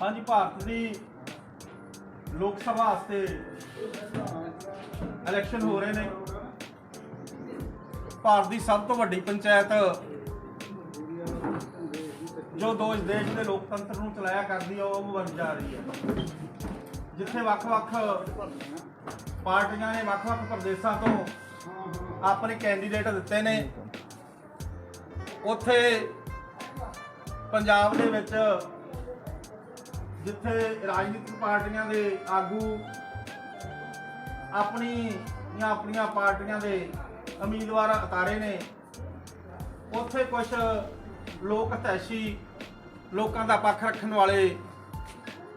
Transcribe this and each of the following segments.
ਹਾਂਜੀ, ਭਾਰਤ ਦੀ ਲੋਕ ਸਭਾ ਵਾਸਤੇ ਇਲੈਕਸ਼ਨ ਹੋ ਰਹੇ ਨੇ। ਭਾਰਤ ਦੀ ਸਭ ਤੋਂ ਵੱਡੀ ਪੰਚਾਇਤ ਜੋ ਦੋ ਦੇਸ਼ ਦੇ ਲੋਕਤੰਤਰ ਨੂੰ ਚਲਾਇਆ ਕਰਦੀ ਆ, ਉਹ ਬਣ ਜਾ ਰਹੀ ਹੈ ਜਿੱਥੇ ਵੱਖ-ਵੱਖ ਪਾਰਟੀਆਂ ਨੇ ਵੱਖ-ਵੱਖ ਪ੍ਰਦੇਸ਼ਾਂ ਤੋਂ ਆਪਣੇ ਕੈਂਡੀਡੇਟ ਦਿੱਤੇ ਨੇ, ਉੱਥੇ ਪੰਜਾਬ ਦੇ ਵਿੱਚ ਜਿੱਥੇ ਰਾਜਨੀਤਿਕ ਪਾਰਟੀਆਂ ਦੇ ਆਗੂ ਆਪਣੀ ਜਾਂ ਆਪਣੀਆਂ ਪਾਰਟੀਆਂ ਦੇ ਉਮੀਦਵਾਰ ਉਤਾਰੇ ਨੇ, ਉੱਥੇ ਕੁਝ ਲੋਕ ਹਤੈਸ਼ੀ ਲੋਕਾਂ ਦਾ ਪੱਖ ਰੱਖਣ ਵਾਲੇ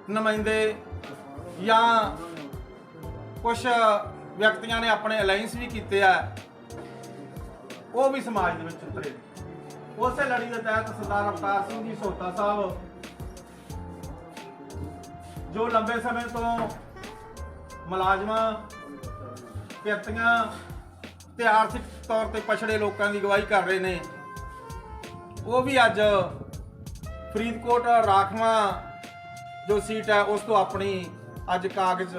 ਨੁਮਾਇੰਦੇ ਜਾਂ ਕੁਝ ਵਿਅਕਤੀਆਂ ਨੇ ਆਪਣੇ ਅਲਾਈਅੰਸ ਵੀ ਕੀਤੇ ਆ, ਉਹ ਵੀ ਸਮਾਜ ਦੇ ਵਿੱਚ ਉਤਰੇ ਉਸੇ ਲੜੀ ਦੇ ਤਹਿਤ ਸਰਦਾਰ ਅਵਤਾਰ ਸਿੰਘ ਜੀ ਸੋਤਾ ਸਾਹਿਬ ਜੋ ਲੰਬੇ ਸਮੇਂ ਤੋਂ ਮੁਲਾਜ਼ਮਾਂ ਕਿਰਤੀਆਂ ਤੇ ਆਰਥਿਕ ਤੌਰ ਤੇ ਪਛੜੇ ਲੋਕਾਂ ਦੀ ਅਗਵਾਈ ਕਰ ਰਹੇ ਨੇ ਉਹ ਵੀ ਅੱਜ ਫਰੀਦਕੋਟ ਰਾਖਵਾਂ ਜੋ ਸੀਟ ਹੈ ਉਸ ਤੋਂ ਆਪਣੀ ਅੱਜ ਕਾਗਜ਼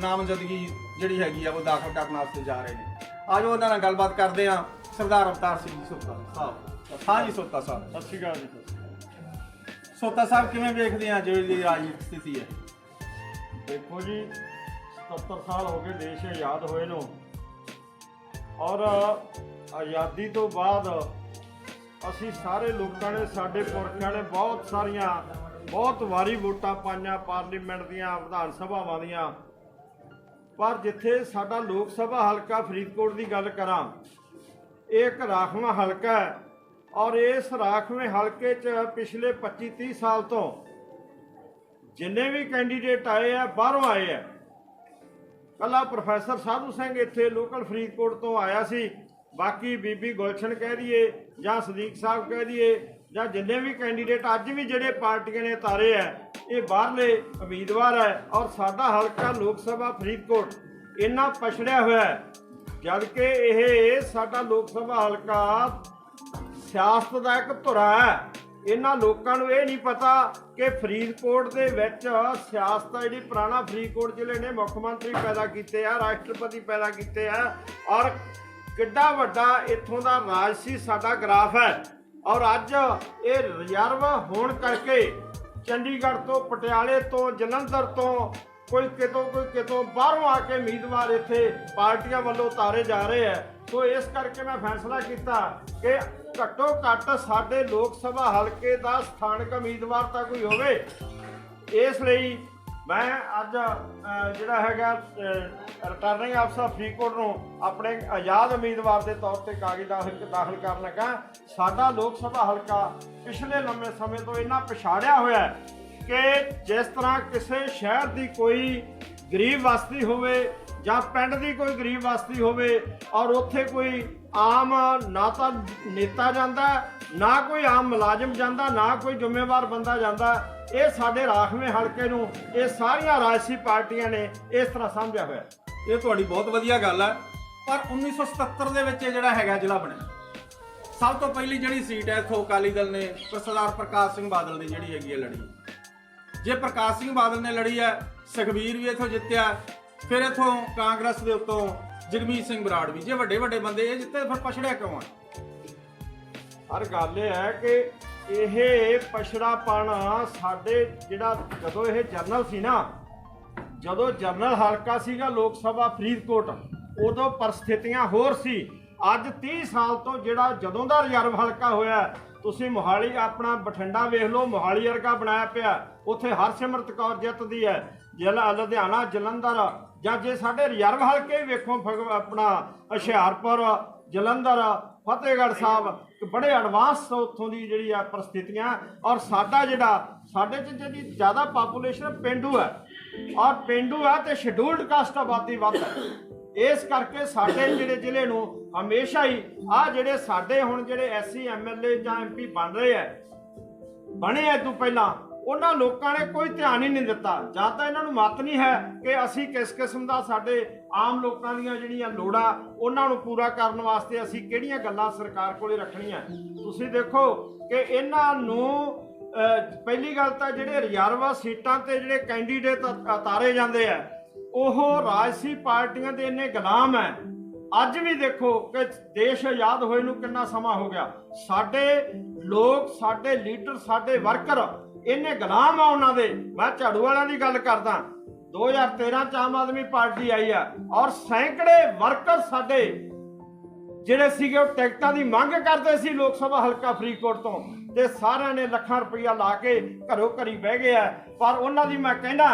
ਨਾਮਜ਼ਦਗੀ ਜਿਹੜੀ ਹੈਗੀ ਆ ਉਹ ਦਾਖਲ ਕਰਨ ਵਾਸਤੇ ਜਾ ਰਹੇ ਨੇ। ਆਜੋ ਉਹਨਾਂ ਨਾਲ ਗੱਲਬਾਤ ਕਰਦੇ ਆ ਸਰਦਾਰ ਅਵਤਾਰ ਸਿੰਘ ਜੀ ਸੋਤਾ ਸਾਹਿਬ। ਹਾਂਜੀ ਸੋਤਾ ਸਾਹਿਬ। ਸਤਿ ਸ਼੍ਰੀ ਅਕਾਲ ਜੀ। ਸੋਤਾ ਸਾਹਿਬ ਕਿਵੇਂ ਵੇਖਦੇ ਆ ਜਿਹੜੀ ਰਾਜਨੀਤਿਕ ਸਥਿਤੀ ਹੈ? ਦੇਖੋ ਜੀ 77 ਸਾਲ ਹੋ ਗਏ ਦੇਸ਼ ਆਜ਼ਾਦ ਹੋਏ ਨੂੰ। ਔਰ ਆਜ਼ਾਦੀ ਤੋਂ ਬਾਅਦ ਅਸੀਂ ਸਾਰੇ ਲੋਕਾਂ ਨੇ, ਸਾਡੇ ਪੁਰਖਿਆਂ ਨੇ ਬਹੁਤ ਸਾਰੀਆਂ, ਬਹੁਤ ਵਾਰੀ ਵੋਟਾਂ ਪਾਈਆਂ ਪਾਰਲੀਮੈਂਟ ਦੀਆਂ, ਵਿਧਾਨ ਸਭਾਵਾਂ ਦੀਆਂ। ਪਰ ਜਿੱਥੇ ਸਾਡਾ ਲੋਕ ਸਭਾ ਹਲਕਾ ਫਰੀਦਕੋਟ ਦੀ ਗੱਲ ਕਰਾਂ, ਇਹ ਇੱਕ ਰਾਖਵਾਂ ਹਲਕਾ ਹੈ। ਔਰ ਇਸ ਰਾਖਵੇਂ ਹਲਕੇ 'ਚ ਪਿਛਲੇ 25 30 ਸਾਲ ਤੋਂ ਜਿੰਨੇ ਵੀ ਕੈਂਡੀਡੇਟ ਆਏ ਆ, ਬਾਹਰੋਂ ਆਏ ਆ। ਕੱਲਾ ਪ੍ਰੋਫੈਸਰ ਸਾਧੂ ਸਿੰਘ ਇੱਥੇ ਲੋਕਲ ਫਰੀਦਕੋਟ ਤੋਂ ਆਇਆ ਸੀ। ਬਾਕੀ ਬੀਬੀ ਗੁਲਸ਼ਨ ਕਹਿ ਦਈਏ ਜਾਂ ਸਦੀਕ ਸਾਹਿਬ ਕਹਿ ਦਈਏ ਜਾਂ ਜਿੰਨੇ ਵੀ ਕੈਂਡੀਡੇਟ ਅੱਜ ਵੀ ਜਿਹੜੇ ਪਾਰਟੀਆਂ ਨੇ ਤਾਰੇ ਆ, ਇਹ ਬਾਹਰਲੇ ਉਮੀਦਵਾਰ ਹੈ ਔਰ ਸਾਡਾ ਹਲਕਾ ਲੋਕ ਸਭਾ ਫਰੀਦਕੋਟ ਇੰਨਾ ਪਛੜਿਆ ਹੋਇਆ ਹੈ। ਜਦ ਕਿ ਇਹ ਸਾਡਾ ਲੋਕ ਸਭਾ ਹਲਕਾ ਸਿਆਸਤ ਦਾ ਇੱਕ ਧੁਰਾ ਹੈ। ਇਹਨਾਂ ਲੋਕਾਂ ਨੂੰ ਇਹ ਨਹੀਂ ਪਤਾ ਕਿ ਫਰੀਦਕੋਟ ਦੇ ਵਿੱਚ ਸਿਆਸਤ ਆ, ਜਿਹੜੀ ਪੁਰਾਣਾ ਫਰੀਦਕੋਟ ਜ਼ਿਲ੍ਹੇ ਨੇ ਮੁੱਖ ਮੰਤਰੀ ਪੈਦਾ ਕੀਤੇ ਆ, ਰਾਸ਼ਟਰਪਤੀ ਪੈਦਾ ਕੀਤੇ ਆ, ਔਰ ਕਿੱਡਾ ਵੱਡਾ ਇੱਥੋਂ ਦਾ ਰਾਜ ਸੀ, ਸਾਡਾ ਗ੍ਰਾਫ ਹੈ। ਔਰ ਅੱਜ ਇਹ ਰਿਜ਼ਰਵ ਹੋਣ ਕਰਕੇ ਚੰਡੀਗੜ੍ਹ ਤੋਂ, ਪਟਿਆਲੇ ਤੋਂ, ਜਲੰਧਰ ਤੋਂ ਕੋਈ ਕਿਤੋਂ ਕੋਈ ਕਿਤੋਂ ਬਾਹਰੋਂ ਆ ਕੇ ਉਮੀਦਵਾਰ ਇੱਥੇ ਪਾਰਟੀਆਂ ਵੱਲੋਂ ਤਾਰੇ ਜਾ ਰਹੇ ਆ। ਸੋ ਇਸ ਕਰਕੇ ਮੈਂ ਫੈਸਲਾ ਕੀਤਾ ਕਿ ਘੱਟੋ ਘੱਟ ਸਾਡੇ ਲੋਕ ਸਭਾ ਹਲਕੇ ਦਾ ਸਥਾਨਕ ਉਮੀਦਵਾਰ ਤਾਂ ਕੋਈ ਹੋਵੇ। ਇਸ ਲਈ ਮੈਂ ਅੱਜ ਜਿਹੜਾ ਹੈਗਾ ਰਿਟਰਨਿੰਗ ਅਫਸਰ ਫਰੀਦਕੋਟ ਨੂੰ ਆਪਣੇ ਆਜ਼ਾਦ ਉਮੀਦਵਾਰ ਦੇ ਤੌਰ ਤੇ ਕਾਗਜ਼ ਦਾਖਲ ਕਰਨ ਲੱਗਾ। ਸਾਡਾ ਲੋਕ ਸਭਾ ਹਲਕਾ ਪਿਛਲੇ ਲੰਮੇ ਸਮੇਂ ਤੋਂ ਇੰਨਾ ਪਛਾੜਿਆ ਹੋਇਆ ਹੈ ਕਿ ਜਿਸ ਤਰ੍ਹਾਂ ਕਿਸੇ ਸ਼ਹਿਰ ਦੀ ਕੋਈ ਗਰੀਬ ਵਸਤੀ ਹੋਵੇ ਜਾਂ ਪਿੰਡ ਦੀ ਕੋਈ ਗਰੀਬ ਬਸਤੀ ਹੋਵੇ ਔਰ ਉੱਥੇ ਕੋਈ ਆਮ, ਨਾ ਤਾਂ ਨੇਤਾ ਜਾਂਦਾ, ਨਾ ਕੋਈ ਆਮ ਮੁਲਾਜ਼ਮ ਜਾਂਦਾ, ਨਾ ਕੋਈ ਜ਼ਿੰਮੇਵਾਰ ਬੰਦਾ ਜਾਂਦਾ, ਇਹ ਸਾਡੇ ਰਾਖਵੇਂ ਹਲਕੇ ਨੂੰ, ਇਹ ਸਾਰੀਆਂ ਰਾਜਸੀ ਪਾਰਟੀਆਂ ਨੇ ਇਸ ਤਰ੍ਹਾਂ ਸਮਝਿਆ ਹੋਇਆ। ਇਹ ਤੁਹਾਡੀ ਬਹੁਤ ਵਧੀਆ ਗੱਲ ਹੈ ਪਰ 1977 ਦੇ ਵਿੱਚ ਇਹ ਜਿਹੜਾ ਹੈਗਾ ਜ਼ਿਲ੍ਹਾ ਬਣਿਆ। ਸਭ ਤੋਂ ਪਹਿਲੀ ਜਿਹੜੀ ਸੀਟ ਹੈ, ਇਥੋਂ ਅਕਾਲੀ ਦਲ ਨੇ ਸਰਦਾਰ ਪ੍ਰਕਾਸ਼ ਸਿੰਘ ਬਾਦਲ ਦੀ ਜਿਹੜੀ ਹੈਗੀ ਹੈ ਲੜੀ। ਜੇ ਪ੍ਰਕਾਸ਼ ਸਿੰਘ ਬਾਦਲ ਨੇ ਲੜੀ ਹੈ, ਸੁਖਬੀਰ ਵੀ ਇਥੋਂ ਜਿੱਤਿਆ ਫਿਰ ਇਥੋਂ ਕਾਂਗਰਸ ਦੇ ਉੱਤੋਂ ਜਗਮੀਤ ਸਿੰਘ ਬਰਾੜ ਵੀ ਜੇ ਵੱਡੇ ਵੱਡੇ ਬੰਦੇ ਇਹ ਜਿੱਤੇ ਫਿਰ ਪਛੜਿਆ ਕਿਉਂ ਹੈ ਹਰ ਗੱਲ ਇਹ ਹੈ ਕਿ ਇਹ ਪਛੜਾਪਣ ਸਾਡੇ ਜਿਹੜਾ ਜਦੋਂ ਇਹ ਜਰਨਲ ਸੀ ਨਾ, ਜਦੋਂ ਜਰਨਲ ਹਲਕਾ ਸੀਗਾ ਲੋਕ ਸਭਾ ਫਰੀਦਕੋਟ, ਉਦੋਂ ਪਰਸਥਿਤੀਆਂ ਹੋਰ ਸੀ। ਅੱਜ 30 ਸਾਲ ਤੋਂ ਜਿਹੜਾ ਜਦੋਂ ਦਾ ਰਿਜ਼ਰਵ ਹਲਕਾ ਹੋਇਆ ਤੁਸੀਂ ਮੋਹਾਲੀ ਆਪਣਾ ਬਠਿੰਡਾ ਵੇਖ ਲਓ, ਮੋਹਾਲੀ ਵਰਗਾ ਬਣਾਇਆ ਪਿਆ। ਉੱਥੇ ਹਰਸਿਮਰਤ ਕੌਰ ਜਿੱਤਦੀ ਹੈ, ਜ਼ਿਲ੍ਹਾ ਲੁਧਿਆਣਾ, ਜਲੰਧਰ। ਜਾਂ ਜੇ ਸਾਡੇ ਰਿਜ਼ਰਵ ਹਲਕੇ ਵੇਖੋ, ਫਗ- ਆਪਣਾ ਹੁਸ਼ਿਆਰਪੁਰ, ਜਲੰਧਰ, ਫਤਿਹਗੜ੍ਹ ਸਾਹਿਬ ਬੜੇ ਐਡਵਾਂਸ ਉੱਥੋਂ ਦੀ ਜਿਹੜੀ ਆ ਪਰਿਸਥਿਤੀਆਂ। ਔਰ ਸਾਡਾ ਜਿਹੜਾ, ਸਾਡੇ ਚ ਜਿਹੜੀ ਜ਼ਿਆਦਾ ਪਾਪੂਲੇਸ਼ਨ ਪਿੰਡੂ ਹੈ। ਔਰ ਪਿੰਡੂ ਹੈ ਤੇ ਸ਼ਡਿਊਲਡ ਕਾਸਟ ਆਬਾਦੀ ਵੱਧ ਹੈ। ਇਸ ਕਰਕੇ ਸਾਡੇ ਜਿਹੜੇ ਜ਼ਿਲ੍ਹੇ ਨੂੰ ਹਮੇਸ਼ਾ ਹੀ ਆ ਜਿਹੜੇ ਸਾਡੇ ਹੁਣ ਜਿਹੜੇ ਐਸਸੀ, ਐਮਐਲਏ ਜਾਂ ਐਮਪੀ ਬਣ ਰਹੇ ਆ ਬਣੇ ਐ ਤੋਂ ਪਹਿਲਾਂ, ਉਹਨਾਂ ਲੋਕਾਂ ਨੇ ਕੋਈ ਧਿਆਨ ਹੀ ਨਹੀਂ ਦਿੱਤਾ। ਜਾਂ ਤਾਂ ਇਹਨਾਂ ਨੂੰ ਮਤ ਨਹੀਂ ਹੈ ਕਿ ਅਸੀਂ ਕਿਸ ਕਿਸਮ ਦਾ ਸਾਡੇ ਆਮ ਲੋਕਾਂ ਦੀਆਂ ਜਿਹੜੀਆਂ ਲੋੜਾਂ, ਉਹਨਾਂ ਨੂੰ ਪੂਰਾ ਕਰਨ ਵਾਸਤੇ ਅਸੀਂ ਕਿਹੜੀਆਂ ਗੱਲਾਂ ਸਰਕਾਰ ਕੋਲੇ ਰੱਖਣੀਆਂ। ਤੁਸੀਂ ਦੇਖੋ ਕਿ ਇਹਨਾਂ ਨੂੰ ਪਹਿਲੀ ਗੱਲ ਤਾਂ ਜਿਹੜੇ ਰਿਜ਼ਰਵ ਸੀਟਾਂ ਤੇ ਜਿਹੜੇ ਕੈਂਡੀਡੇਟ ਉਤਾਰੇ ਜਾਂਦੇ ਆ ਉਹ ਰਾਜਸੀ ਪਾਰਟੀਆਂ ਦੇ ਇੰਨੇ ਗੁਲਾਮ ਹੈ ਅੱਜ ਵੀ ਦੇਖੋ ਕਿ ਦੇਸ਼ ਆਜ਼ਾਦ ਹੋਏ ਨੂੰ ਕਿੰਨਾ ਸਮਾਂ ਹੋ ਗਿਆ। ਸਾਡੇ ਲੋਕ, ਸਾਡੇ ਲੀਡਰ, ਸਾਡੇ ਵਰਕਰ ਇੰਨੇ ਗੁਲਾਮ ਆ ਉਹਨਾਂ ਦੇ। ਮੈਂ ਝਾੜੂ ਵਾਲਿਆਂ ਦੀ ਗੱਲ ਕਰਦਾ। 2013 ਚ ਆਮ ਆਦਮੀ ਪਾਰਟੀ ਆਈ ਆ ਔਰ ਸੈਂਕੜੇ ਵਰਕਰ ਸਾਡੇ ਜਿਹੜੇ ਸੀਗੇ, ਉਹ ਟਿਕਟਾਂ ਦੀ ਮੰਗ ਕਰਦੇ ਸੀ ਲੋਕ ਸਭਾ ਹਲਕਾ ਫਰੀਦਕੋਟ ਤੋਂ ਤੇ ਸਾਰਿਆਂ ਨੇ ਲੱਖਾਂ ਰੁਪਈਆ ਲਾ ਕੇ ਘਰੋਂ ਘਰੀ ਬਹਿ ਗਏ ਆ। ਪਰ ਉਹਨਾਂ ਦੀ ਮੈਂ ਕਹਿੰਦਾ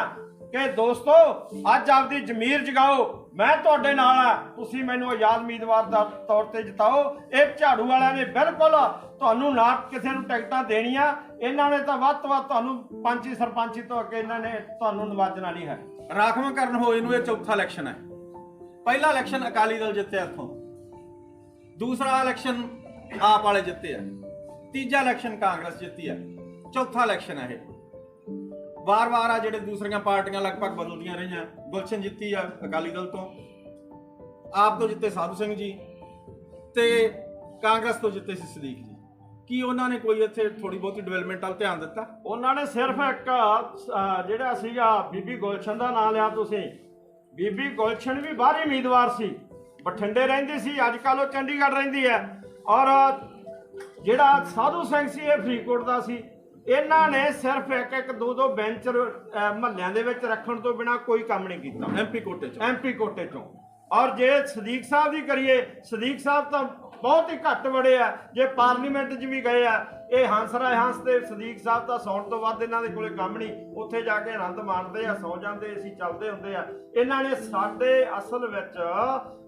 ਕਿ ਦੋਸਤੋ, ਅੱਜ ਆਪਦੀ ਜ਼ਮੀਰ ਜਗਾਓ। ਮੈਂ ਤੁਹਾਡੇ ਨਾਲ ਆ। ਤੁਸੀਂ ਮੈਨੂੰ ਆਜ਼ਾਦ ਉਮੀਦਵਾਰ ਦਾ ਤੌਰ ਤੇ ਜਿਤਾਓ। ਇਹ ਝਾੜੂ ਵਾਲਿਆਂ ਨੇ ਬਿਲਕੁਲ ਤੁਹਾਨੂੰ ਨਾ ਕਿਸੇ ਨੂੰ ਟਿਕਟਾਂ ਦੇਣੀਆਂ। ਇਹਨਾਂ ਨੇ ਤਾਂ ਵੱਧ ਤੋਂ ਵੱਧ ਤੁਹਾਨੂੰ ਪੰਚੀ ਸਰਪੰਚੀ ਤੋਂ ਅੱਗੇ ਇਹਨਾਂ ਨੇ ਤੁਹਾਨੂੰ ਨਵਾਜਣਾ ਨਹੀਂ ਹੈ। ਰਾਖਵਾਂ ਕਰਨ ਹੋਏ ਨੂੰ ਇਹ ਚੌਥਾ ਇਲੈਕਸ਼ਨ ਹੈ। ਪਹਿਲਾ ਇਲੈਕਸ਼ਨ ਅਕਾਲੀ ਦਲ ਜਿੱਤਿਆ ਇੱਥੋਂ। ਦੂਸਰਾ ਇਲੈਕਸ਼ਨ ਆਪ ਵਾਲੇ ਜਿੱਤੇ ਆ। ਤੀਜਾ ਇਲੈਕਸ਼ਨ ਕਾਂਗਰਸ ਜਿੱਤੀ ਆ। ਚੌਥਾ ਇਲੈਕਸ਼ਨ ਹੈ ਇਹ। ਵਾਰ-ਵਾਰ ਆ ਜਿਹੜੇ ਦੂਸਰੀਆਂ ਪਾਰਟੀਆਂ ਲਗਭਗ ਬਦਲਦੀਆਂ ਰਹੀਆਂ। ਗੁਲਸ਼ਨ ਜਿੱਤੀ ਆ ਅਕਾਲੀ ਦਲ ਤੋਂ। ਆਪ ਤੋਂ ਜਿੱਤੇ ਸਾਧੂ ਸਿੰਘ ਜੀ ਤੇ ਕਾਂਗਰਸ ਤੋਂ ਜਿੱਤੇ ਸੀ ਸਦੀਕ ਜੀ। ਕੀ ਉਹਨਾਂ ਨੇ ਕੋਈ ਇੱਥੇ ਥੋੜੀ ਬਹੁਤੀ ਡਿਵੈਲਪਮੈਂਟ ਵੱਲ ਧਿਆਨ ਦਿੱਤਾ? ਉਹਨਾਂ ਨੇ ਸਿਰਫ ਇੱਕ ਜਿਹੜਾ ਸੀਗਾ ਬੀਬੀ ਗੁਲਸ਼ਨ ਦਾ ਨਾਮ ਲਿਆ ਤੁਸੀਂ। ਬੀਬੀ ਗੁਲਸ਼ਨ ਵੀ ਬਾਹਰੀ ਉਮੀਦਵਾਰ ਸੀ। ਬਠਿੰਡੇ ਰਹਿੰਦੀ ਸੀ ਅੱਜ ਕੱਲ ਉਹ ਚੰਡੀਗੜ੍ਹ ਰਹਿੰਦੀ ਹੈ। ਔਰ ਜਿਹੜਾ ਸਾਧੂ ਸਿੰਘ ਸੀ, ਇਹ ਫਰੀਦਕੋਟ ਦਾ ਸੀ। ਇਹਨਾਂ ਨੇ ਸਿਰਫ ਇੱਕ ਇੱਕ ਦੋ ਦੋ ਬੈਂਚ ਮਹੱਲਿਆਂ ਦੇ ਵਿੱਚ ਰੱਖਣ ਤੋਂ ਬਿਨਾ ਕੋਈ ਕੰਮ ਨਹੀਂ ਕੀਤਾ। ਐਮਪੀ ਕੋਟੇ ਚ। ਐਮਪੀ ਕੋਟੇ ਚੋਂ। ਔਰ ਜੇ ਸਦੀਕ ਸਾਹਿਬ ਦੀ ਕਰੀਏ, ਸਦੀਕ ਸਾਹਿਬ ਤਾਂ ਬਹੁਤ ਹੀ ਘੱਟ ਵੜੇ ਆ। ਜੇ ਪਾਰਲੀਮੈਂਟ 'ਚ ਵੀ ਗਏ ਆ, ਇਹ ਹੰਸ ਰਾਏ ਹੰਸ ਤੇ ਸਦੀਕ ਸਾਹਿਬ ਤਾਂ ਸੌਣ ਤੋਂ ਵੱਧ ਇਹਨਾਂ ਦੇ ਕੋਲੇ ਕੰਮ ਨਹੀਂ। ਉੱਥੇ ਜਾ ਕੇ ਆਨੰਦ ਮਾਣਦੇ ਆ, ਸੌ ਜਾਂਦੇ, ਅਸੀਂ ਚੱਲਦੇ ਹੁੰਦੇ ਆ। ਇਹਨਾਂ ਨੇ ਸਾਡੇ ਅਸਲ ਵਿੱਚ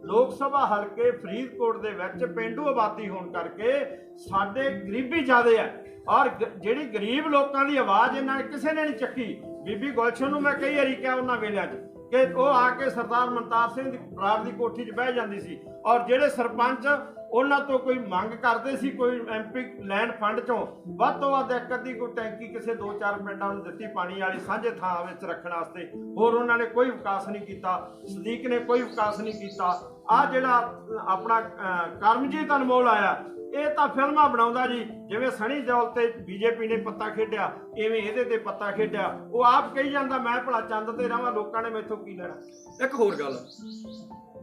ਲੋਕ ਸਭਾ ਹਲਕੇ ਫਰੀਦਕੋਟ ਦੇ ਵਿੱਚ ਪਿੰਡੂ ਆਬਾਦੀ ਹੋਣ ਕਰਕੇ ਸਾਡੇ ਗਰੀਬੀ ਜ਼ਿਆਦੇ ਆ। ਔਰ ਗ- ਜਿਹੜੀ ਗਰੀਬ ਲੋਕਾਂ ਦੀ ਆਵਾਜ਼ ਇਹਨਾਂ ਨੇ ਕਿਸੇ ਨੇ ਨਹੀਂ ਚੱਕੀ। ਬੀਬੀ ਗੁਲਸ਼ਨ ਨੂੰ ਮੈਂ ਕਈ ਵਾਰੀ ਕਿਹਾ ਉਹਨਾਂ ਵੇਲਿਆਂ 'ਚ ਕਿ ਉਹ ਆ ਕੇ ਸਰਦਾਰ ਮਨਤਾਰ ਸਿੰਘ ਦੀ ਬਰਾੜ ਦੀ ਕੋਠੀ 'ਚ ਬਹਿ ਜਾਂਦੀ ਸੀ ਔਰ ਜਿਹੜੇ ਸਰਪੰਚ ਉਹਨਾਂ ਤੋਂ ਕੋਈ ਮੰਗ ਕਰਦੇ ਸੀ ਕੋਈ ਐਮਪੀ ਲੈਂਡ ਫੰਡ ਚੋਂ? ਵੱਧ ਤੋਂ ਵੱਧ ਇੱਕ ਅੱਧੀ ਕੋਈ ਟੈਂਕੀ ਕਿਸੇ ਦੋ ਚਾਰ ਪਿੰਡਾਂ ਨੂੰ ਦਿੱਤੀ ਪਾਣੀ ਵਾਲੀ ਸਾਂਝੇ ਥਾਂ ਵਿੱਚ ਰੱਖਣ ਵਾਸਤੇ। ਹੋਰ ਉਹਨਾਂ ਨੇ ਕੋਈ ਵਿਕਾਸ ਨਹੀਂ ਕੀਤਾ। ਸਦੀਕ ਨੇ ਕੋਈ ਵਿਕਾਸ ਨਹੀਂ ਕੀਤਾ। ਆ ਜਿਹੜਾ ਆਪਣਾ ਅਹ, ਕਰਮਜੀਤ ਅਨਮੋਲ ਆਇਆ ਇਹ ਤਾਂ ਫਿਲਮਾਂ ਬਣਾਉਂਦਾ ਜੀ। ਜਿਵੇਂ ਸਣੀ ਦਿਓਲ ਤੇ ਬੀਜੇਪੀ ਨੇ ਪੱਤਾ ਖੇਡਿਆ ਐਵੇਂ ਇਹਦੇ ਤੇ ਪੱਤਾ ਖੇਡਿਆ। ਉਹ ਆਪ ਕਹੀ ਜਾਂਦਾ ਮੈਂ ਭਲਾ ਚੰਦ ਤੇ ਰਵਾਂ ਲੋਕਾਂ ਨੇ ਮੈਥੋਂ ਕੀ ਲੈਣਾ? ਇੱਕ ਹੋਰ ਗੱਲ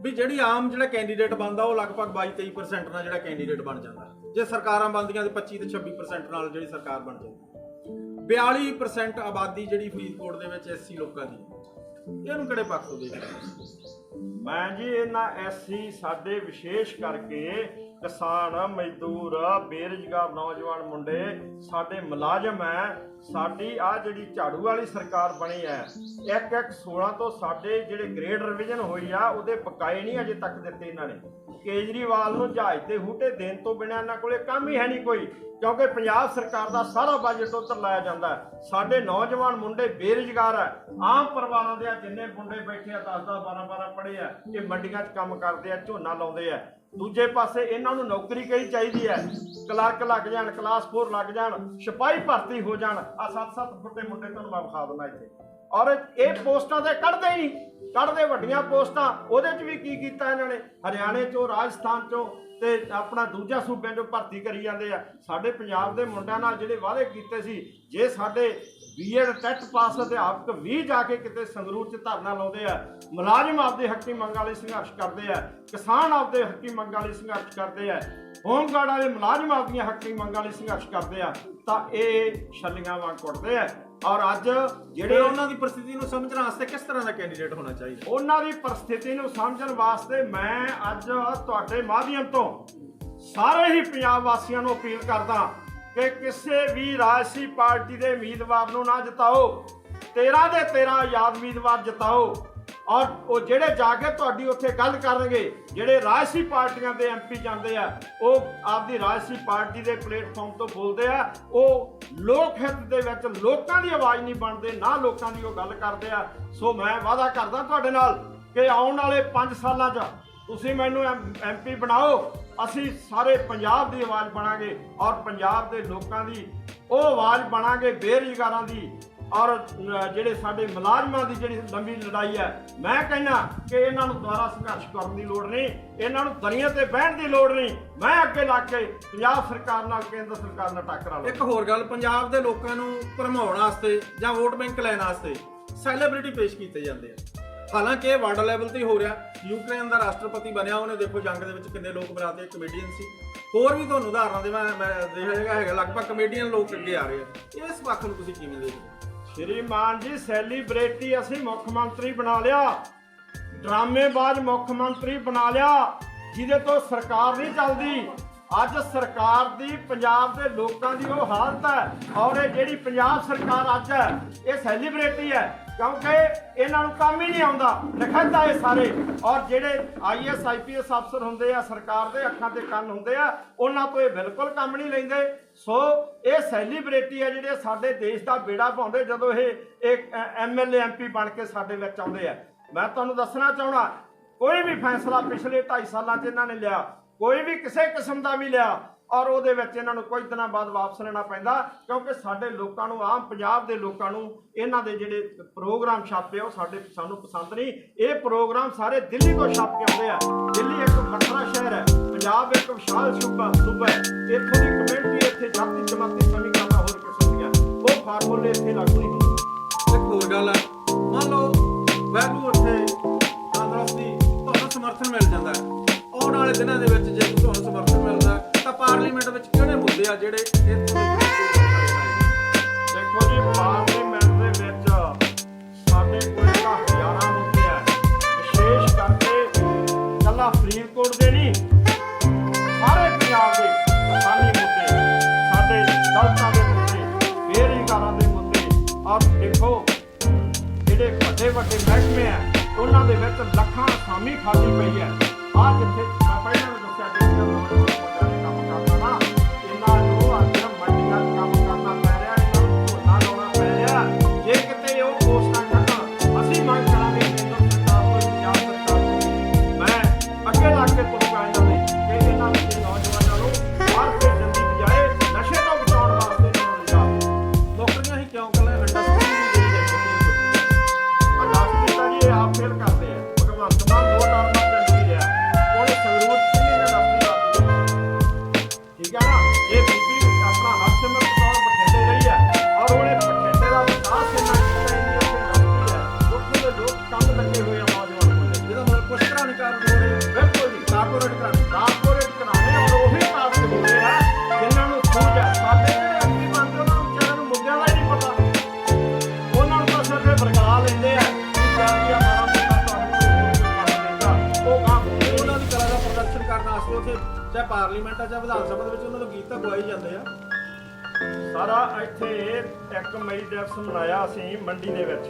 ਵੀ ਜਿਹੜੀ ਆਮ ਜਿਹੜਾ ਕੈਂਡੀਡੇਟ ਬਣਦਾ ਉਹ ਲਗਭਗ 22-23% ਨਾਲ ਜਿਹੜਾ ਕੈਂਡੀਡੇਟ ਬਣ ਜਾਂਦਾ। ਜੇ ਸਰਕਾਰਾਂ ਬਣਦੀਆਂ ਤੇ 25 ਤੇ 26% ਨਾਲ ਜਿਹੜੀ ਸਰਕਾਰ ਬਣ ਜਾਂਦੀ। 42% ਆਬਾਦੀ ਜਿਹੜੀ ਫਰੀਦਕੋਟ ਦੇ ਵਿੱਚ ਐਸੀ ਲੋਕਾਂ ਦੀ। ਇਹਨੂੰ ਕਿਹੜੇ ਪੱਖ ਤੋਂ ਦੇਖਦੇ ਮੈਂ ਜੀ ਇਹਨਾਂ ਐਸੀ ਸਾਡੇ ਵਿਸ਼ੇਸ਼ ਕਰਕੇ ਕਿਸਾਨ, ਮਜ਼ਦੂਰ, ਬੇਰੁਜ਼ਗਾਰ ਨੌਜਵਾਨ ਮੁੰਡੇ, ਸਾਡੇ ਮੁਲਾਜ਼ਮ ਹੈ, ਸਾਡੀ ਆ ਜਿਹੜੀ ਝਾੜੂ ਵਾਲੀ ਸਰਕਾਰ ਬਣੀ ਹੈ, ਇੱਕ ਇੱਕ 16 ਤੋਂ ਸਾਡੇ ਜਿਹੜੇ ਗ੍ਰੇਡ ਰਿਵੀਜ਼ਨ ਹੋਈ ਆ, ਉਹਦੇ ਬਕਾਏ ਨਹੀਂ ਅਜੇ ਤੱਕ ਦਿੱਤੇ ਇਹਨਾਂ ਨੇ। ਕੇਜਰੀਵਾਲ ਨੂੰ ਜਹਾਜ਼ ਤੇ ਹੂਟੇ ਦੇਣ ਤੋਂ ਬਿਨਾਂ ਇਹਨਾਂ ਕੋਲੇ ਕੰਮ ਹੀ ਹੈ ਨਹੀਂ ਕੋਈ, ਕਿਉਂਕਿ ਪੰਜਾਬ ਸਰਕਾਰ ਦਾ ਸਾਰਾ ਬਜਟ ਉੱਧਰ ਲਾਇਆ ਜਾਂਦਾ ਸਾਡੇ ਨੌਜਵਾਨ ਮੁੰਡੇ ਬੇਰੁਜ਼ਗਾਰ ਹੈ, ਆਮ ਪਰਿਵਾਰਾਂ ਦੇ ਆ ਜਿੰਨੇ ਮੁੰਡੇ ਬੈਠੇ ਆ 10 10 12 12 ਪੜ੍ਹੇ ਆ, ਇਹ ਮੰਡੀਆਂ 'ਚ ਕੰਮ ਕਰਦੇ ਆ, ਝੋਨਾ ਲਾਉਂਦੇ ਆ। ਦੂਜੇ ਪਾਸੇ ਇਹਨਾਂ ਨੂੰ ਨੌਕਰੀ ਕਿਹੜੀ ਚਾਹੀਦੀ ਹੈ। ਕਲਰਕ ਲੱਗ ਜਾਣ ਕਲਾਸ 4 ਲੱਗ ਜਾਣ, ਸਿਪਾਹੀ ਭਰਤੀ ਹੋ ਜਾਣ। ਆ 7-7 ਫੁੱਟੇ ਮੁੰਡੇ ਤੁਹਾਨੂੰ ਮੈਂ ਵਿਖਾ ਦਿੰਦਾ ਇੱਥੇ। ਔਰ ਇਹ ਪੋਸਟਾਂ ਤੇ ਕੱਢਦੇ ਹੀ ਨਹੀਂ ਕੱਢਦੇ ਵੱਡੀਆਂ ਪੋਸਟਾਂ। ਉਹਦੇ 'ਚ ਵੀ ਕੀ ਕੀਤਾ ਇਹਨਾਂ ਨੇ? ਹਰਿਆਣੇ 'ਚੋਂ, ਰਾਜਸਥਾਨ 'ਚੋਂ ਤੇ ਆਪਣਾ ਦੂਜਾ ਸੂਬਿਆਂ 'ਚੋਂ ਭਰਤੀ ਕਰੀ ਜਾਂਦੇ ਆ। ਸਾਡੇ ਪੰਜਾਬ ਦੇ ਮੁੰਡਿਆਂ ਨਾਲ ਜਿਹੜੇ ਵਾਅਦੇ ਕੀਤੇ ਸੀ, ਜੇ ਸਾਡੇ ਬੀਐਡ ਟੈਟ ਪਾਸ ਅਧਿਆਪਕ ਵੀ ਜਾ ਕੇ ਕਿਤੇ ਸੰਗਰੂਰ 'ਚ ਧਰਨਾ ਲਾਉਂਦੇ ਆ, ਮੁਲਾਜ਼ਮ ਆਪਦੇ ਹੱਕੀ ਮੰਗਾਂ ਲਈ ਸੰਘਰਸ਼ ਕਰਦੇ ਆ, ਕਿਸਾਨ ਆਪਦੇ ਹੱਕੀ ਮੰਗਾਂ ਲਈ ਸੰਘਰਸ਼ ਕਰਦੇ ਆ ਹੋਮਗਾਰਡ ਵਾਲੇ ਮੁਲਾਜ਼ਮ ਆਪਦੀਆਂ ਹੱਕੀ ਮੰਗਾਂ ਲਈ ਸੰਘਰਸ਼ ਕਰਦੇ ਆ, ਤਾਂ ਇਹ ਛੱਲੀਆਂ ਵਾਂਗ ਕੁੱਟਦੇ ਆ। ਔਰ ਅੱਜ ਜਿਹੜੇ ਉਹਨਾਂ ਦੀ ਪਰਿਸਥਿਤੀ ਨੂੰ ਸਮਝਣ ਵਾਸਤੇ ਕਿਸ ਤਰ੍ਹਾਂ ਦਾ ਕੈਂਡੀਡੇਟ ਹੋਣਾ ਚਾਹੀਦਾ? ਉਹਨਾਂ ਦੀ ਪਰਿਸਥਿਤੀ ਨੂੰ ਸਮਝਣ ਵਾਸਤੇ ਮੈਂ ਅੱਜ ਤੁਹਾਡੇ ਮਾਧਿਅਮ ਤੋਂ ਸਾਰੇ ਹੀ ਪੰਜਾਬ ਵਾਸੀਆਂ ਨੂੰ ਅਪੀਲ ਕਰਦਾ ਕਿ ਕਿਸੇ ਵੀ ਰਾਜਸੀ ਪਾਰਟੀ ਦੇ ਉਮੀਦਵਾਰ ਨੂੰ ਨਾ ਜਿਤਾਓ। 13 ਦੇ 13 ਆਜ਼ਾਦ ਉਮੀਦਵਾਰ ਜਿਤਾਓ। ਔਰ ਉਹ ਜਿਹੜੇ ਜਾ ਕੇ ਤੁਹਾਡੀ ਉੱਥੇ ਗੱਲ ਕਰਨਗੇ, ਜਿਹੜੇ ਰਾਜਸੀ ਪਾਰਟੀਆਂ ਦੇ ਐਮਪੀ ਜਾਂਦੇ ਆ, ਉਹ ਆਪਦੀ ਰਾਜਸੀ ਪਾਰਟੀ ਦੇ ਪਲੇਟਫਾਰਮ ਤੋਂ ਬੋਲਦੇ ਆ, ਉਹ ਲੋਕ ਹਿੱਤ ਦੇ ਵਿੱਚ ਲੋਕਾਂ ਦੀ ਆਵਾਜ਼ ਨਹੀਂ ਬਣਦੇ, ਨਾ ਲੋਕਾਂ ਦੀ ਉਹ ਗੱਲ ਕਰਦੇ ਆ। ਸੋ ਮੈਂ ਵਾਅਦਾ ਕਰਦਾ ਤੁਹਾਡੇ ਨਾਲ ਕਿ ਆਉਣ ਵਾਲੇ 5 ਸਾਲਾਂ 'ਚ ਤੁਸੀਂ ਮੈਨੂੰ ਐਮਪੀ ਬਣਾਓ, ਅਸੀਂ ਸਾਰੇ ਪੰਜਾਬ ਦੀ ਆਵਾਜ਼ ਬਣਾਂਗੇ ਔਰ ਪੰਜਾਬ ਦੇ ਲੋਕਾਂ ਦੀ ਉਹ ਆਵਾਜ਼ ਬਣਾਂਗੇ, ਬੇਰੁਜ਼ਗਾਰਾਂ ਦੀ। ਔਰ ਜਿਹੜੇ ਸਾਡੇ ਮੁਲਾਜ਼ਮਾਂ ਦੀ ਜਿਹੜੀ ਲੰਬੀ ਲੜਾਈ ਹੈ, ਮੈਂ ਕਹਿੰਦਾ ਕਿ ਇਹਨਾਂ ਨੂੰ ਦੁਬਾਰਾ ਸੰਘਰਸ਼ ਕਰਨ ਦੀ ਲੋੜ ਨਹੀਂ, ਇਹਨਾਂ ਨੂੰ ਦਰੀਆਂ ਤੇ ਬਹਿਣ ਦੀ ਲੋੜ ਨਹੀਂ। ਮੈਂ ਅੱਗੇ ਲੱਗ ਕੇ ਪੰਜਾਬ ਸਰਕਾਰ ਨਾਲ, ਕੇਂਦਰ ਸਰਕਾਰ ਨਾਲ ਟੱਕਰਾਂ ਲਾ ਇੱਕ ਹੋਰ ਗੱਲ, ਪੰਜਾਬ ਦੇ ਲੋਕਾਂ ਨੂੰ ਭਰਮਾਉਣ ਵਾਸਤੇ ਜਾਂ ਵੋਟ ਬੈਂਕ ਲੈਣ ਵਾਸਤੇ ਸੈਲੀਬ੍ਰਿਟੀ ਪੇਸ਼ ਕੀਤੇ ਜਾਂਦੇ ਆ। ਹਾਲਾਂਕਿ ਇਹ ਵਰਲਡ ਲੈਵਲ ਤੇ ਹੋ ਰਿਹਾ। ਯੂਕਰੇਨ ਦਾ ਰਾਸ਼ਟਰਪਤੀ ਬਣਿਆ, ਉਹਨੇ ਦੇਖੋ ਜੰਗ ਦੇ ਵਿੱਚ ਕਿੰਨੇ ਲੋਕ ਮਰਾਤੇ ਕਮੇਡੀਅਨ ਸੀ। ਹੋਰ ਵੀ ਤੁਹਾਨੂੰ ਉਦਾਹਰਨਾਂ ਦੇ ਮੈਂ ਮੈਂ ਦੇਖਿਆ ਹੈਗਾ ਲਗਭਗ ਕਮੇਡੀਅਨ ਲੋਕ ਅੱਗੇ ਆ ਰਹੇ ਆ। ਇਸ ਪੱਖ ਨੂੰ ਤੁਸੀਂ ਕਿਵੇਂ ਦੇਖਦੇ ਹੋ? ਸ਼੍ਰੀਮਾਨ ਜੀ, ਸੈਲੀਬ੍ਰਿਟੀ ਅਸੀਂ ਮੁੱਖ ਮੰਤਰੀ ਬਣਾ ਲਿਆ। ਡਰਾਮੇਬਾਜ਼ ਮੁੱਖ ਮੰਤਰੀ ਬਣਾ ਲਿਆ। ਜਿਹਦੇ ਤੋਂ ਸਰਕਾਰ ਨਹੀਂ ਚੱਲਦੀ। ਅੱਜ ਸਰਕਾਰ ਦੀ, ਪੰਜਾਬ ਦੇ ਲੋਕਾਂ ਦੀ ਉਹ ਹਾਲਤ ਹੈ। ਔਰ ਇਹ ਜਿਹੜੀ ਪੰਜਾਬ ਸਰਕਾਰ ਅੱਜ ਹੈ, ਇਹ ਸੈਲੀਬ੍ਰਿਟੀ ਹੈ। ਕਿਉਂਕਿ ਇਹਨਾਂ ਨੂੰ ਕੰਮ ਹੀ ਨਹੀਂ ਆਉਂਦਾ। ਨਖੰਦਾ ਇਹ ਸਾਰੇ। ਔਰ ਜਿਹੜੇ ਆਈਐਸ ਆਈਪੀਐਸ ਅਫਸਰ ਹੁੰਦੇ ਆ, ਸਰਕਾਰ ਦੇ ਅੱਖਾਂ ਤੇ ਕੰਨ ਹੁੰਦੇ ਆ, ਉਹਨਾਂ ਤੋਂ ਇਹ ਬਿਲਕੁਲ ਕੰਮ ਨਹੀਂ ਲੈਂਦੇ। ਸੋ ਇਹ ਸੈਲੀਬ੍ਰਿਟੀ ਆ ਜਿਹੜੇ ਸਾਡੇ ਦੇਸ਼ ਦਾ ਬੇੜਾ ਪਾਉਂਦੇ, ਜਦੋਂ ਇਹ ਇੱਕ ਐਮਐਲਏ ਐਮਪੀ ਬਣ ਕੇ ਸਾਡੇ ਵਿੱਚ ਆਉਂਦੇ ਆ। ਮੈਂ ਤੁਹਾਨੂੰ ਦੱਸਣਾ ਚਾਹਣਾ ਕੋਈ ਵੀ ਫੈਸਲਾ ਪਿਛਲੇ 2.5 ਸਾਲਾਂ 'ਚ ਇਹਨਾਂ ਨੇ ਲਿਆ, ਕੋਈ ਵੀ ਕਿਸੇ ਕਿਸਮ ਦਾ ਵੀ ਲਿਆ ਔਰ ਉਹਦੇ ਵਿੱਚ ਇਹਨਾਂ ਨੂੰ ਕੁਝ ਦਿਨਾਂ ਬਾਅਦ ਵਾਪਸ ਲੈਣਾ ਪੈਂਦਾ, ਕਿਉਂਕਿ ਸਾਡੇ ਲੋਕਾਂ ਨੂੰ, ਆਮ ਪੰਜਾਬ ਦੇ ਲੋਕਾਂ ਨੂੰ ਇਹਨਾਂ ਦੇ ਜਿਹੜੇ ਪ੍ਰੋਗਰਾਮ ਛਾਪੇ ਆ, ਉਹ ਸਾਡੇ ਸਾਨੂੰ ਪਸੰਦ ਨਹੀਂ। ਇਹ ਪ੍ਰੋਗਰਾਮ ਸਾਰੇ ਦਿੱਲੀ ਤੋਂ ਛਾਪ ਕੇ ਆਉਂਦੇ ਆ। ਦਿੱਲੀ ਇੱਕ ਵੱਖਰਾ ਸ਼ਹਿਰ ਹੈ, ਪੰਜਾਬ ਇੱਕ ਵਿਸ਼ਾਲ ਸੂਬਾ ਸੂਬਾ ਹੈ। ਇੱਥੋਂ ਦੀ ਕਮਿਊਨਿਟੀ ਇੱਥੇ ਜਾਤੀ ਜਮਾਤੀ ਸਮੀਕਰਨਾਂ ਹੋਰ ਕਿਸਮ ਦੀਆਂ ਉਹ ਫਾਰਮੂਲੇ ਇੱਥੇ ਲਾਗੂ ਨਹੀਂ ਹੁੰਦੇ। ਇੱਕ ਹੋਰ ਗੱਲ ਹੈ, ਮੰਨ ਲਓ ਵੈਲੂ ਉੱਥੇ ਕਾਂਗਰਸ ਦੀ ਤੁਹਾਨੂੰ ਸਮਰਥਨ ਮਿਲ ਜਾਂਦਾ ਆਉਣ ਵਾਲੇ ਦਿਨਾਂ ਦੇ ਵਿੱਚ ਜੇ ਤੁਹਾਨੂੰ ਸਮਰਥਨ ਮਿਲਦਾ ਤਾਂ ਪਾਰਲੀਮੈਂਟ ਵਿੱਚ ਕਿਹੜੇ ਮੁੱਦੇ ਆ ਜਿਹੜੇ ਇੱਥੋਂ ਦੇ ਦੇਖੋ ਜੀ, ਪਾਰਲੀਮੈਂਟ ਦੇ ਵਿੱਚ ਸਾਡੇ ਕੋਲ ਤਾਂ ਹਜ਼ਾਰਾਂ ਮੁੱਦੇ ਆ ਵਿਸ਼ੇਸ਼ ਕਰਕੇ ਕੱਲਾ ਫਰੀਦਕੋਟ ਦੇ ਨਹੀਂ, ਸਾਰੇ ਪੰਜਾਬ ਦੇ ਕਿਸਾਨੀ ਮੁੱਦੇ, ਸਾਡੇ ਦਲਤਾਂ ਦੇ ਮੁੱਦੇ, ਬੇਰੁਜ਼ਗਾਰਾਂ ਦੇ ਮੁੱਦੇ। ਔਰ ਦੇਖੋ, ਜਿਹੜੇ ਵੱਡੇ ਵੱਡੇ ਮਹਿਕਮੇ ਆ, ਉਹਨਾਂ ਦੇ ਵਿੱਚ ਲੱਖਾਂ ਅਸਾਮੀ ਖਾਲੀ ਪਈ ਹੈ। ਆ ਜਿੱਥੇ ਚਾਹੇ ਪਾਰਲੀਮੈਂਟ ਆ ਚਾਹੇ ਵਿਧਾਨ ਸਭਾ ਦੇ ਵਿੱਚ ਉਹਨਾਂ ਨੂੰ ਗੀਤ ਤਾਂ ਗਵਾਏ ਜਾਂਦੇ ਆ। ਸਾਰਾ ਇੱਥੇ 1 ਮਈ ਦਿਵਸ ਮਨਾਇਆ ਅਸੀਂ ਮੰਡੀ ਦੇ ਵਿੱਚ।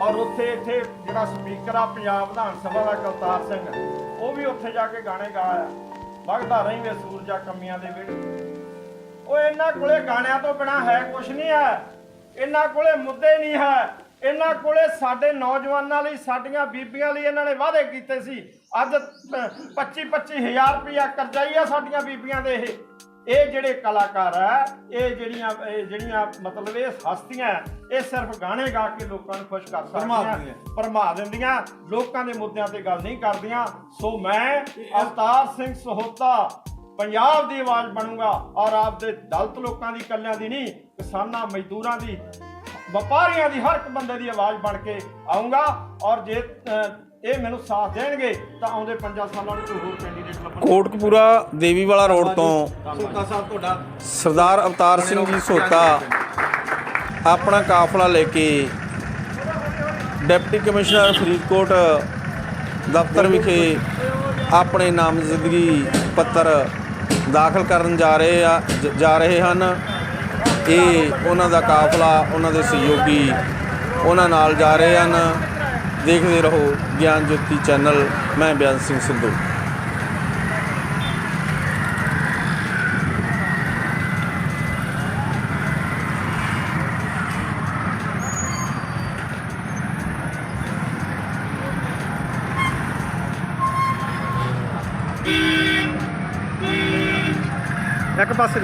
ਔਰ ਉੱਥੇ ਇੱਥੇ ਜਿਹੜਾ ਸਪੀਕਰ ਆ ਪੰਜਾਬ ਵਿਧਾਨ ਸਭਾ ਦਾ ਕਲਤਾਰ ਸਿੰਘ, ਉਹ ਵੀ ਉੱਥੇ ਜਾ ਕੇ ਗਾਣੇ ਗਾਇਆ ਵਗਦਾ ਰਹੀ ਵੇ ਸੂਰਜਾ ਕੰਮੀਆਂ ਦੇ ਵਿਹੜੇ। ਉਹ ਇਹਨਾਂ ਕੋਲੇ ਗਾਣਿਆਂ ਤੋਂ ਬਿਨਾ ਹੈ ਕੁਛ ਨਹੀਂ ਹੈ। ਇਹਨਾਂ ਕੋਲੇ ਮੁੱਦੇ ਨਹੀਂ ਹੈ। ਇਹਨਾਂ ਕੋਲੇ ਸਾਡੇ ਨੌਜਵਾਨਾਂ ਲਈ ਸਾਡੀਆਂ ਬੀਬੀਆਂ ਲਈ ਇਹਨਾਂ ਨੇ ਵਾਅਦੇ ਕੀਤੇ ਸੀ। ਅੱਜ 25 25000 ਰੁਪਇਆ ਕਰਜ਼ਾ ਹੀ ਆ ਸਾਡੀਆਂ ਬੀਬੀਆਂ ਦੇ ਇਹ। ਇਹ ਜਿਹੜੇ ਕਲਾਕਾਰ ਆ ਇਹ ਜਿਹੜੀਆਂ ਇਹ ਜਿਹੜੀਆਂ ਮਤਲਬ ਇਹ ਹਸਤੀਆਂ ਇਹ ਸਿਰਫ ਗਾਣੇ ਗਾ ਕੇ ਲੋਕਾਂ ਨੂੰ ਖੁਸ਼ ਕਰ ਸਕਦੀਆਂ ਦਿੰਦੀਆਂ। ਭਰਮਾ ਦਿੰਦੀਆਂ ਲੋਕਾਂ ਦੇ ਮੁੱਦਿਆਂ ਤੇ ਗੱਲ ਨਹੀਂ ਕਰਦੀਆਂ। ਸੋ ਮੈਂ ਅਵਤਾਰ ਸਿੰਘ ਸਹੋਤਾ ਪੰਜਾਬ ਦੀ ਆਵਾਜ਼ ਬਣੂੰਗਾ ਔਰ ਆਪਦੇ ਦਲਿਤ ਲੋਕਾਂ ਦੀ ਕੱਲਿਆਂ ਦੀ ਨਹੀਂ ਕਿਸਾਨਾਂ ਮਜ਼ਦੂਰਾਂ ਦੀ ਵਪਾਰੀਆਂ ਦੀ ਹਰ ਇੱਕ ਬੰਦੇ ਦੀ ਆਵਾਜ਼ ਬਣ ਕੇ ਆਉਂਗਾ ਔਰ ਜੇ ਇਹ ਮੈਨੂੰ ਸਾਥ ਦੇਣਗੇ ਤਾਂ ਆਉਂਦੇ 5 ਸਾਲਾਂ ਨੂੰ ਕੋਈ ਹੋਰ ਕੈਂਡੀਡੇਟ ਲੱਭਣ ਕੋਟਕਪੂਰਾ ਦੇਵੀਵਾਲਾ ਰੋਡ ਤੋਂ ਸੋਤਾ ਸਾਹਿਬ ਤੁਹਾਡਾ ਸਰਦਾਰ ਅਵਤਾਰ ਸਿੰਘ ਜੀ ਸੋਤਾ ਆਪਣਾ ਕਾਫਲਾ ਲੈ ਕੇ ਡਿਪਟੀ ਕਮਿਸ਼ਨਰ ਫਰੀਦਕੋਟ ਦਫ਼ਤਰ ਵਿਖੇ ਆਪਣੇ ਨਾਮਜ਼ਦਗੀ ਪੱਤਰ ਦਾਖਲ ਕਰਨ ਜਾ ਰਹੇ ਆ ਜਾ ਰਹੇ ਹਨ। ਇਹ ਉਹਨਾਂ ਦਾ ਕਾਫਲਾ, ਉਹਨਾਂ ਦੇ ਸਹਿਯੋਗੀ ਉਹਨਾਂ ਨਾਲ ਜਾ ਰਹੇ ਹਨ। ਦੇਖਦੇ ਰਹੋ ਗਿਆਨ ਜੋਤੀ ਚੈਨਲ, ਮੈਂ ਬਿਆਨ ਸਿੰਘ ਸਿੱਧੂ। ਇੱਕ ਪਾਸੇ